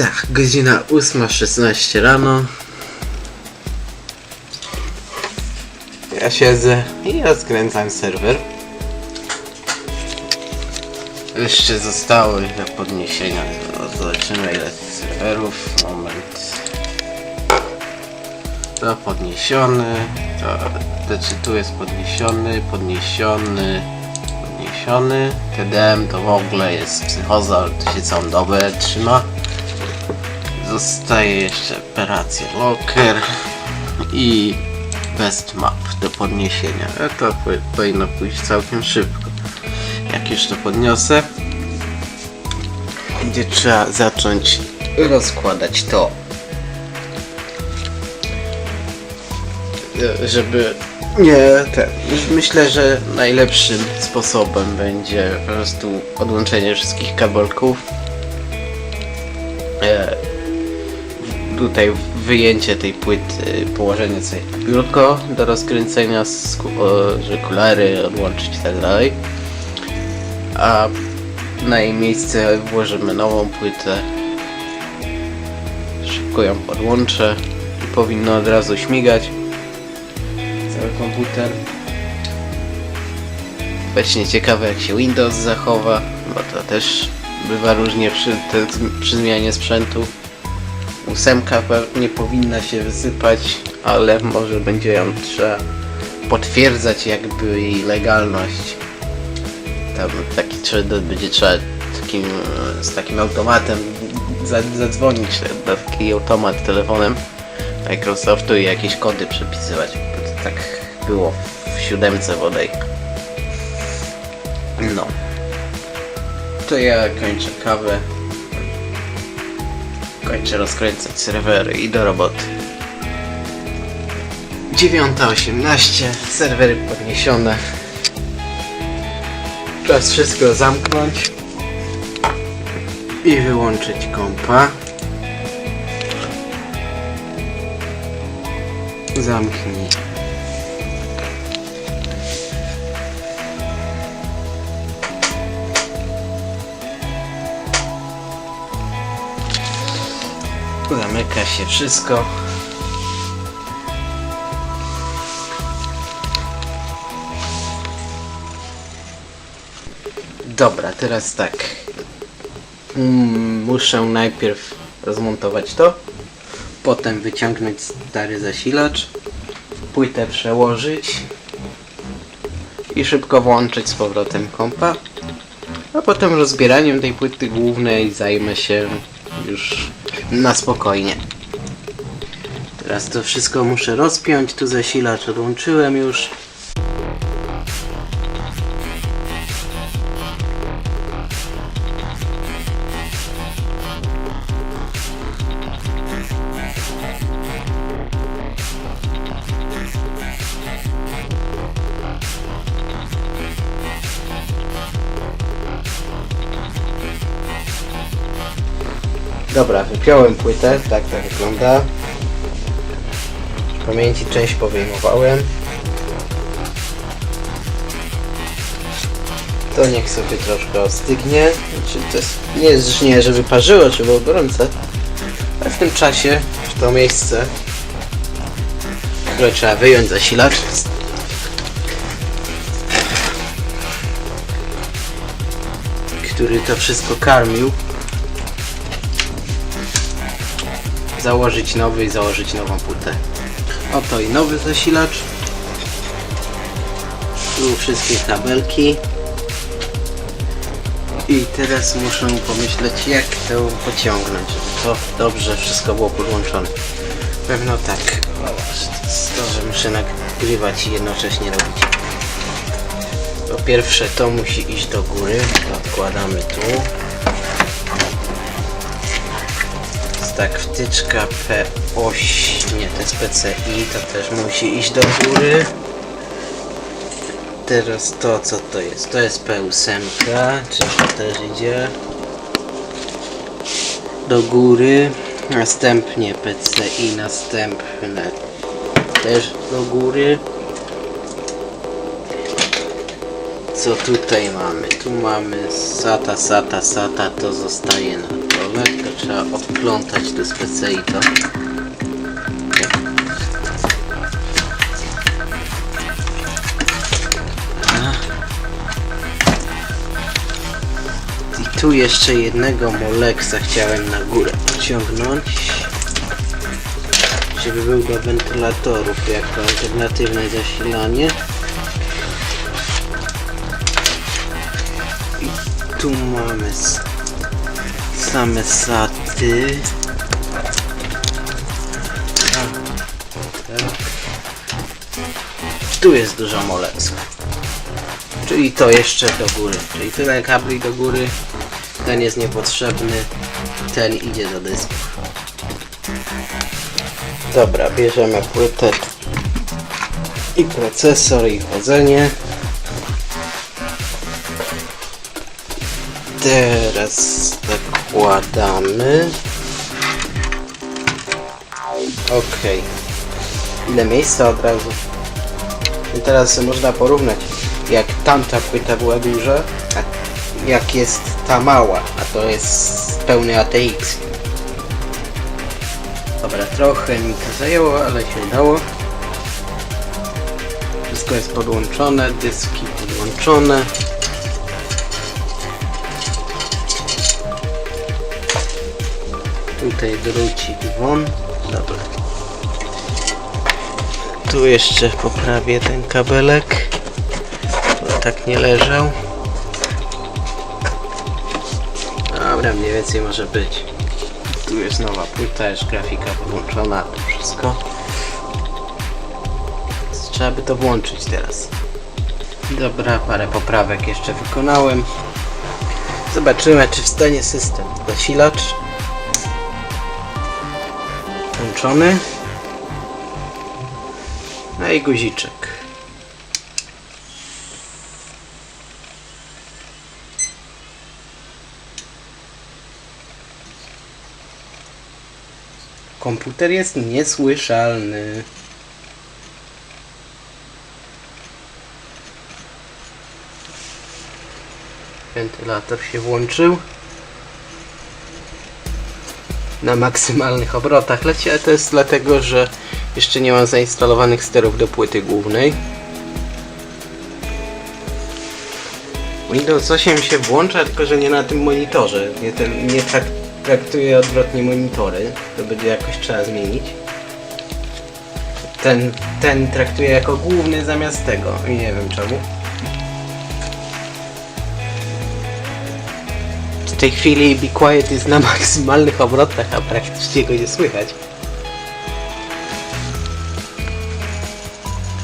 Tak, godzina 8.16 rano. Ja siedzę i rozkręcam serwer. Jeszcze zostało do podniesienia. Zobaczymy ile serwerów. Moment. To podniesiony. To, czy tu jest podniesiony, podniesiony, podniesiony. TDM to w ogóle jest psychoza, to się całą dobę trzyma. Zostaje jeszcze operacja Locker i Best Map do podniesienia. To po- powinno pójść całkiem szybko. Jak już to podniosę, będzie trzeba zacząć rozkładać to. Żeby nie ten. Myślę, że najlepszym sposobem będzie po prostu odłączenie wszystkich kabelków. E, tutaj wyjęcie tej płyty, położenie sobie biurko do rozkręcenia, że kulary odłączyć i tak. A na jej miejsce włożymy nową płytę. Szybko ją podłączę i powinno od razu śmigać cały komputer. Właśnie ciekawe jak się Windows zachowa, bo to też bywa różnie przy, te, przy zmianie sprzętu. Ósemka pewnie powinna się wysypać, ale może będzie ją trzeba potwierdzać jakby jej legalność. Tam taki będzie trzeba takim, e, z takim automatem za- zadzwonić na taki automat telefonem Microsoftu i jakieś kody przepisywać. Tak było w siódemce wodej. No. To ja kończę kawę. Kończę rozkręcać serwery i do roboty. 9.18, serwery podniesione. Czas wszystko zamknąć i wyłączyć kompa. Zamknij. Zamyka się wszystko. Dobra, teraz tak. Mm, Muszę najpierw rozmontować to, potem wyciągnąć stary zasilacz, płytę przełożyć i szybko włączyć z powrotem kompa. A potem rozbieraniem tej płyty głównej zajmę się już na spokojnie. Teraz to wszystko muszę rozpiąć, tu zasilacz odłączyłem już. Dobra, wypiąłem płytę, tak to wygląda. Pamięci część powyjmowałem. To niech sobie troszkę ostygnie. Znaczy, to jest, nie jest nie, że wyparzyło, czy było gorące. Ale w tym czasie, w to miejsce, które trzeba wyjąć zasilacz, który to wszystko karmił, założyć nowy i założyć nową płytę. Oto i nowy zasilacz. Tu wszystkie kabelki. I teraz muszę pomyśleć jak to pociągnąć, żeby to dobrze wszystko było podłączone. Pewno tak. To że muszę nagrywać i jednocześnie robić. Po pierwsze to musi iść do góry. Odkładamy tu. Tak, wtyczka P8, nie, to jest PCI, to też musi iść do góry. Teraz to, co to jest? To jest P8, czy to też idzie do góry. Następnie PCI, następne też do góry. Co tutaj mamy? Tu mamy SATA, SATA, SATA, to zostaje na to trzeba przyplątać do PCI to. I tu jeszcze jednego Moleksa chciałem na górę pociągnąć. Żeby był do wentylatorów jako alternatywne zasilanie. I tu mamy same saty. Tu jest dużo Moleksów. Czyli to jeszcze do góry. Czyli tyle kabli do góry. Ten jest niepotrzebny. Ten idzie do dysków. Dobra, bierzemy płytę i procesor i chodzenie. Teraz zakładamy. Ok. Ile miejsca od razu? I teraz można porównać, jak tamta płyta była duża, a jak jest ta mała, a to jest pełny ATX. Dobra, trochę mi to zajęło, ale się udało. Wszystko jest podłączone, dyski podłączone. Tutaj drucik won. Dobra. Tu jeszcze poprawię ten kabelek. Bo tak nie leżał. Dobra, mniej więcej może być. Tu jest nowa płyta, jest grafika podłączona, wszystko. Trzeba by to włączyć teraz. Dobra, parę poprawek jeszcze wykonałem. Zobaczymy, czy wstanie system. Zasilacz. Włączony. No i guziczek. Komputer jest niesłyszalny. Wentylator się włączył. Na maksymalnych obrotach leci, ale to jest dlatego, że jeszcze nie mam zainstalowanych sterów do płyty głównej. Windows 8 się włącza, tylko że nie na tym monitorze. Nie, ten, nie trak, traktuje odwrotnie monitory. To będzie jakoś trzeba zmienić. Ten, ten traktuje jako główny zamiast tego. I nie wiem czemu. Tej chwili Be Quiet jest na maksymalnych obrotach, a praktycznie go nie słychać.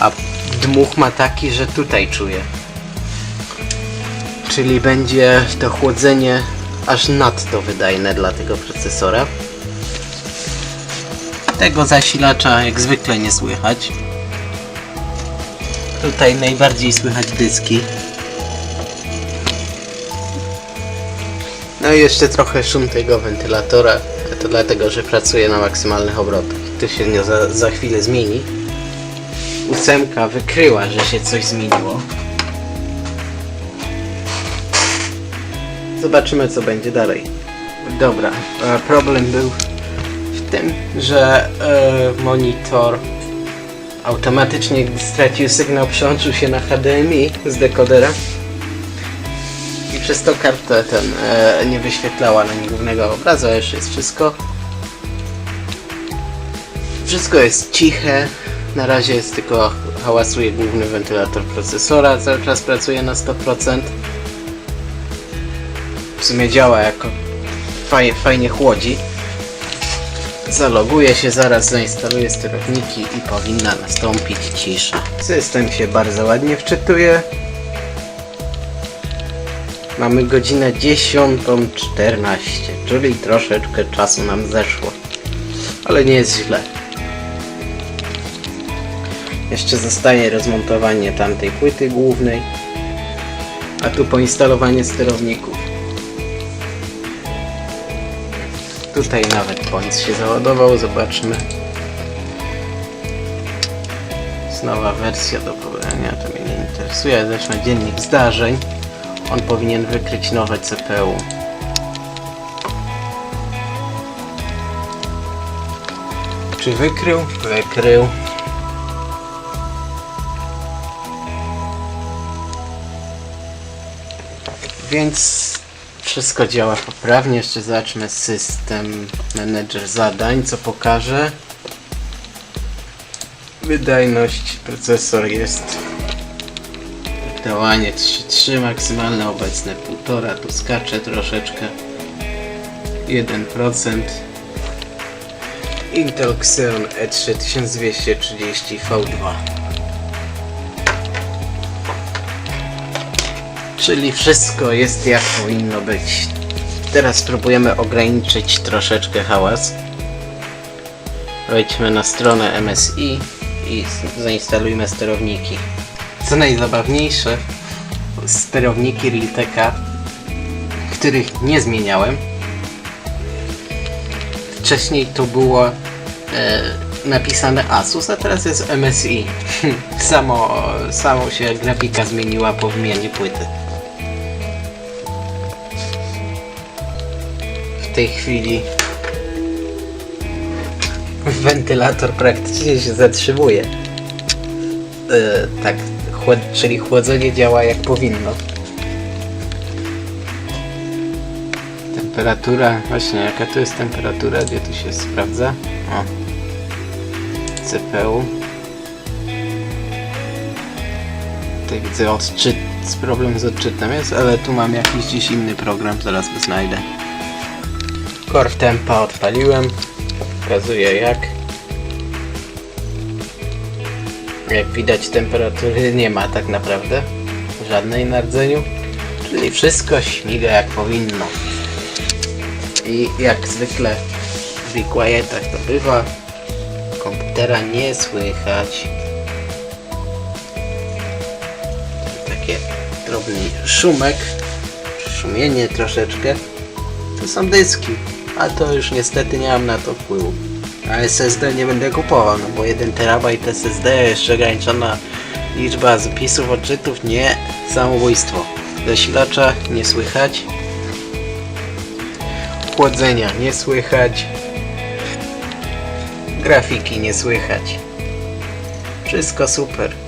A dmuch ma taki, że tutaj czuję. Czyli będzie to chłodzenie aż nadto wydajne dla tego procesora. Tego zasilacza jak zwykle nie słychać. Tutaj najbardziej słychać dyski. No i jeszcze trochę szum tego wentylatora. To dlatego, że pracuje na maksymalnych obrotach. To się nie za, za chwilę zmieni. Ósemka wykryła, że się coś zmieniło. Zobaczymy co będzie dalej. Dobra, problem był w tym, że e, monitor automatycznie, gdy stracił sygnał, przełączył się na HDMI z dekodera przez to kartę ten e, nie wyświetlała na głównego obrazu, a jeszcze jest wszystko. Wszystko jest ciche. Na razie jest tylko hałasuje główny wentylator procesora, cały czas pracuje na 100%. W sumie działa jako fajnie, fajnie chłodzi. Zaloguję się zaraz, zainstaluję sterowniki i powinna nastąpić cisza. System się bardzo ładnie wczytuje. Mamy godzinę 10.14, czyli troszeczkę czasu nam zeszło. Ale nie jest źle. Jeszcze zostaje rozmontowanie tamtej płyty głównej, a tu poinstalowanie sterowników. Tutaj nawet point się załadował, zobaczmy. Jest nowa wersja do pobrania, to mnie nie interesuje, zacznę dziennik zdarzeń. On powinien wykryć nowe CPU. Czy wykrył? Wykrył. Więc wszystko działa poprawnie. Jeszcze zobaczmy system manager zadań, co pokaże. Wydajność procesor jest działanie 3.3, maksymalne obecne 1,5, tu skacze troszeczkę 1%. Intel Xeon E E3 1230 V2 Czyli wszystko jest jak powinno być. Teraz spróbujemy ograniczyć troszeczkę hałas. Wejdźmy na stronę MSI i zainstalujmy sterowniki. Co najzabawniejsze, sterowniki Realteka, których nie zmieniałem. Wcześniej to było e, napisane Asus, a teraz jest MSI. samo, samo się grafika zmieniła po wymianie płyty. W tej chwili wentylator praktycznie się zatrzymuje. E, tak, chłod, czyli chłodzenie działa jak powinno. Temperatura, właśnie jaka to jest temperatura, gdzie tu się sprawdza? O. CPU. Tutaj widzę odczyt, problem z odczytem jest, ale tu mam jakiś dziś inny program, zaraz go znajdę. Core tempa odpaliłem, pokazuję jak. Jak widać temperatury nie ma tak naprawdę żadnej na rdzeniu, czyli wszystko śmiga jak powinno. I jak zwykle w requietach to bywa, komputera nie słychać. Takie drobny szumek, szumienie troszeczkę. To są dyski, a to już niestety nie mam na to wpływu. A SSD nie będę kupował, no bo 1 terabajt SSD, jeszcze ograniczona liczba zapisów, odczytów, nie, samobójstwo. Zasilacza nie słychać. Chłodzenia nie słychać. Grafiki nie słychać. Wszystko super.